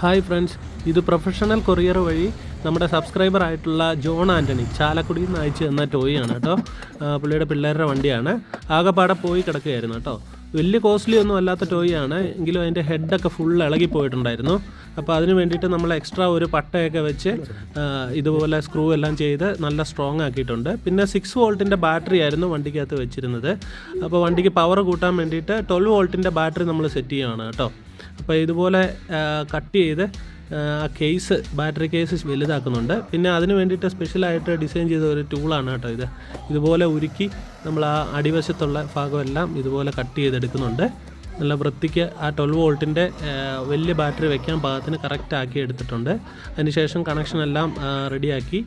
Hi friends ഇത് professional courier വഴി നമ്മുടെ സബ്സ്ക്രൈബർ ആയിട്ടുള്ള ജോൺ ആന്റണി ചാലക്കുടിയിൽ നിന്ന് അയച്ചു തന്ന ടോയാണ് കേട്ടോ. പുള്ളിയുടെ പിള്ളേരുടെ വണ്ടിയാണ്. ആകെപ്പാടെ പോയി കിടക്കുകയായിരുന്നു കേട്ടോ. വലിയ കോസ്റ്റ്ലി ഒന്നും അല്ലാത്ത ടോയ് ആണ്. എങ്കിലും അതിന്റെ ഹെഡൊക്കെ ഫുൾ ഇളകി പോയിട്ടുണ്ടായിരുന്നു. അപ്പോൾ അതിന് വേണ്ടിയിട്ട് നമ്മൾ എക്സ്ട്രാ ഒരു പട്ടയൊക്കെ വെച്ച് ഇതുപോലെ സ്ക്രൂ എല്ലാം ചെയ്ത് നല്ല സ്ട്രോങ് ആക്കിയിട്ടുണ്ട്. പിന്നെ സിക്സ് വോൾട്ടിന്റെ ബാറ്ററി ആയിരുന്നു വണ്ടിക്കകത്ത് വെച്ചിരുന്നത്. അപ്പോൾ വണ്ടിക്ക് പവർ കൂട്ടാൻ വേണ്ടിയിട്ട് ട്വൽവ് വോൾട്ടിന്റെ ബാറ്ററി നമ്മൾ സെറ്റ് ചെയ്യുകയാണ് കേട്ടോ. അപ്പോൾ ഇതുപോലെ കട്ട് ചെയ്ത് ആ, കേസ് ബാറ്ററി കേസ് വലുതാക്കുന്നുണ്ട്. പിന്നെ അതിന് വേണ്ടിയിട്ട് സ്പെഷ്യലായിട്ട് ഡിസൈൻ ചെയ്ത ഒരു ടൂളാണ് കേട്ടോ ഇത്. ഇതുപോലെ ഉരുക്കി നമ്മൾ ആ അടിവശത്തുള്ള ഭാഗമെല്ലാം ഇതുപോലെ കട്ട് ചെയ്തെടുക്കുന്നുണ്ട്. നല്ല വൃത്തിക്ക് ആ ട്വൽവ് വോൾട്ടിന്റെ വലിയ ബാറ്ററി വെക്കാൻ പാകത്തിന് കറക്റ്റ് ആക്കി എടുത്തിട്ടുണ്ട്. അതിനുശേഷം കണക്ഷൻ എല്ലാം റെഡിയാക്കി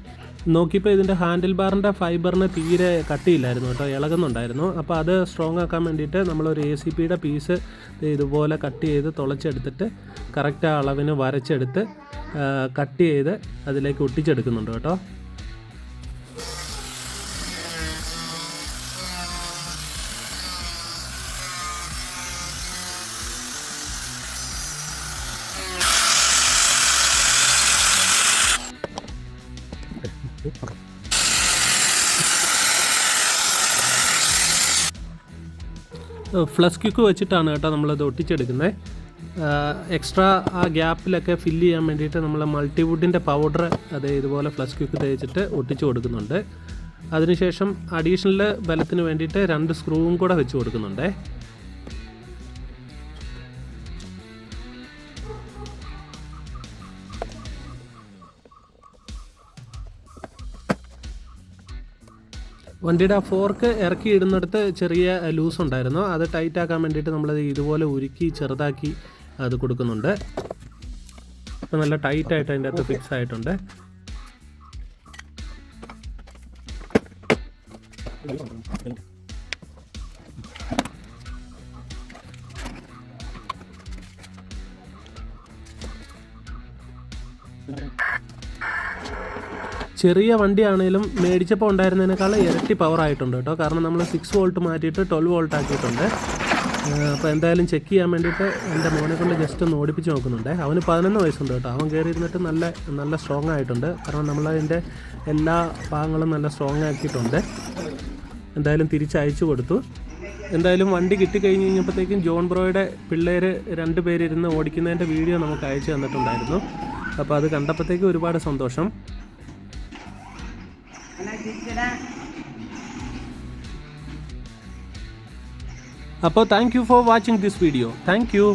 നോക്കിയപ്പോൾ ഇതിന്റെ ഹാൻഡിൽ ബാറിന്റെ ഫൈബറിന് തീരെ കട്ടിയില്ലായിരുന്നു കേട്ടോ ഇളകുന്നുണ്ടായിരുന്നു. അപ്പോൾ അത് സ്ട്രോങ് ആക്കാൻ വേണ്ടിയിട്ട് നമ്മളൊരു എ സി പിയുടെ പീസ് ഇതുപോലെ കട്ട് ചെയ്ത് തുളച്ചെടുത്തിട്ട് കറക്റ്റ് അളവിന് വരച്ചെടുത്ത് കട്ട് ചെയ്ത് അതിലേക്ക് ഒട്ടിച്ചെടുക്കുന്നുണ്ട് കേട്ടോ. ഫ്ലസ് ക്യൂക്ക് വെച്ചിട്ടാണ് കേട്ടോ നമ്മളത് ഒട്ടിച്ചെടുക്കുന്നത്. എക്സ്ട്രാ ആ ഗ്യാപ്പിലൊക്കെ ഫില്ല് ചെയ്യാൻ വേണ്ടിയിട്ട് നമ്മൾ മൾട്ടിവുഡിന്റെ പൗഡർ അത് ഇതുപോലെ ഫ്ലസ് ക്യൂക്ക് തേച്ചിട്ട് ഒട്ടിച്ചു കൊടുക്കുന്നുണ്ട്. അതിനുശേഷം അഡീഷണൽ ബലത്തിന് വേണ്ടിയിട്ട് രണ്ട് സ്ക്രൂവും കൂടെ വെച്ച് കൊടുക്കുന്നുണ്ട്. വണ്ടിയുടെ ആ ഫോർക്ക് ഇറക്കി ഇടുന്നിടത്ത് ചെറിയ ലൂസ് ഉണ്ടായിരുന്നു. അത് ടൈറ്റ് ആക്കാൻ വേണ്ടിയിട്ട് നമ്മളത് ഇതുപോലെ ഉരുക്കി ചെറുതാക്കി അത് കൊടുക്കുന്നുണ്ട്. ഇപ്പം നല്ല ടൈറ്റ് ആയിട്ട് അതിന്റെ അകത്ത് ഫിക്സ് ആയിട്ടുണ്ട്. ചെറിയ വണ്ടിയാണേലും മേടിച്ചപ്പോൾ ഉണ്ടായിരുന്നതിനേക്കാൾ ഇരട്ടി പവർ ആയിട്ടുണ്ട് കേട്ടോ. കാരണം നമ്മൾ സിക്സ് വോൾട്ട് മാറ്റിയിട്ട് ട്വൽവ് വോൾട്ട് ആക്കിയിട്ടുണ്ട്. അപ്പോൾ എന്തായാലും ചെക്ക് ചെയ്യാൻ വേണ്ടിയിട്ട് എന്റെ മോനെ കൊണ്ട് ജസ്റ്റ് ഒന്ന് ഓടിപ്പിച്ച് നോക്കുന്നുണ്ട്. അവന് പതിനൊന്ന് വയസ്സുണ്ട് കേട്ടോ. അവൻ കയറി ഇരുന്നിട്ട് നല്ല നല്ല സ്ട്രോങ് ആയിട്ടുണ്ട്. കാരണം നമ്മൾ നമ്മളതിന്റെ എല്ലാ ഭാഗങ്ങളും നല്ല സ്ട്രോങ് ആക്കിയിട്ടുണ്ട്. എന്തായാലും തിരിച്ചയച്ചു കൊടുത്തു. എന്തായാലും വണ്ടി കിട്ടിക്കഴിഞ്ഞ് കഴിഞ്ഞപ്പോഴത്തേക്കും ജോൺ ബ്രോയുടെ പിള്ളേർ രണ്ട് പേരിരുന്ന് ഓടിക്കുന്നതിന്റെ വീഡിയോ നമുക്ക് അയച്ചു തന്നിട്ടുണ്ടായിരുന്നു. അപ്പോൾ അത് കണ്ടപ്പോഴത്തേക്കും ഒരുപാട് സന്തോഷം. അപ്പോൾ thank you for watching this video thank you